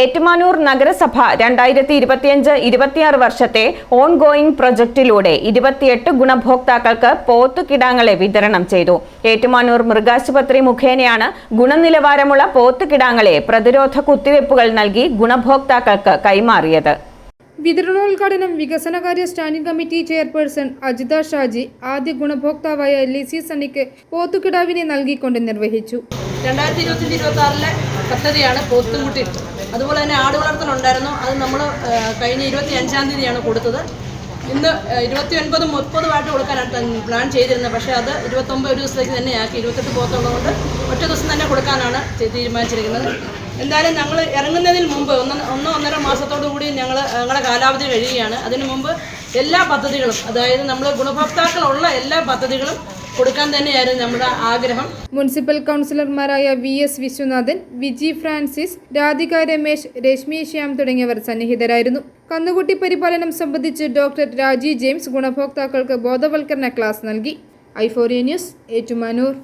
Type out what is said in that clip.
ഏറ്റുമാനൂർ നഗരസഭ രണ്ടായിരത്തി ഇരുപത്തിയഞ്ച് ഇരുപത്തിയാറ് വർഷത്തെ ഓൺ ഗോയിങ് പ്രൊജക്ടിലൂടെ ഇരുപത്തിയെട്ട് ഗുണഭോക്താക്കൾക്ക് പോത്തുകിടാങ്ങളെ വിതരണം ചെയ്തു. ഏറ്റുമാനൂർ മൃഗാശുപത്രി മുഖേനയാണ് ഗുണനിലവാരമുള്ള പോത്തുകിടാങ്ങളെ പ്രതിരോധ കുത്തിവയ്പ്പുകൾ നൽകി ഗുണഭോക്താക്കൾക്ക് കൈമാറിയത്. വിതരണോദ്ഘാടനം വികസനകാര്യ standing committee chairperson Ajitha Shaji ആദ്യ ഗുണഭോക്താവായ ലിസി സണ്ണിക്ക് പോത്തുകിടാവിനെ നൽകിക്കൊണ്ട് നിർവഹിച്ചു. രണ്ടായിരത്തി ഇരുപത്തഞ്ച് ഇരുപത്തി ആറിലെ പദ്ധതിയാണ് പോത്തുംകുട്ടി. അതുപോലെ തന്നെ ആട് വളർത്തലുണ്ടായിരുന്നു. അത് നമ്മൾ കഴിഞ്ഞ ഇരുപത്തി അഞ്ചാം തീയതിയാണ് കൊടുത്തത്. ഇന്ന് ഇരുപത്തി ഒൻപതും മുപ്പതുമായിട്ട് കൊടുക്കാനാണ് പ്ലാൻ ചെയ്തിരുന്നത്. പക്ഷേ അത് ഇരുപത്തൊമ്പത് ഒരു ദിവസത്തേക്ക് തന്നെ ആക്കി ഇരുപത്തെട്ട് പോത്തുള്ളതുകൊണ്ട് ഒറ്റ ദിവസം തന്നെ കൊടുക്കാനാണ് തീരുമാനിച്ചിരിക്കുന്നത്. എന്തായാലും ഞങ്ങൾ ഇറങ്ങുന്നതിന് മുമ്പ് ഒന്ന് ഒന്നോ ഒന്നര മാസത്തോടു കൂടി ഞങ്ങൾ ഞങ്ങളുടെ കാലാവധി കഴിയുകയാണ്. അതിനു മുമ്പ് എല്ലാ പദ്ധതികളും അതായത് നമ്മൾ ഗുണഭോക്താക്കളുള്ള എല്ലാ പദ്ധതികളും കൊടുക്കാൻ നമ്മുടെ ആഗ്രഹം. മുനിസിപ്പൽ കൗൺസിലർമാരായ V S Viswanathan Viji Francis Radhika Ramesh Rashmi Shyam തുടങ്ങിയവർ സന്നിഹിതരായിരുന്നു. കന്നുകുട്ടി പരിപാലനം സംബന്ധിച്ച് ഡോക്ടർ രാജി ജെയിംസ് ഗുണഭോക്താക്കൾക്ക് ബോധവൽക്കരണ ക്ലാസ് നൽകി. ഐഫോറിയ ന്യൂസ് ഏറ്റുമാനൂർ.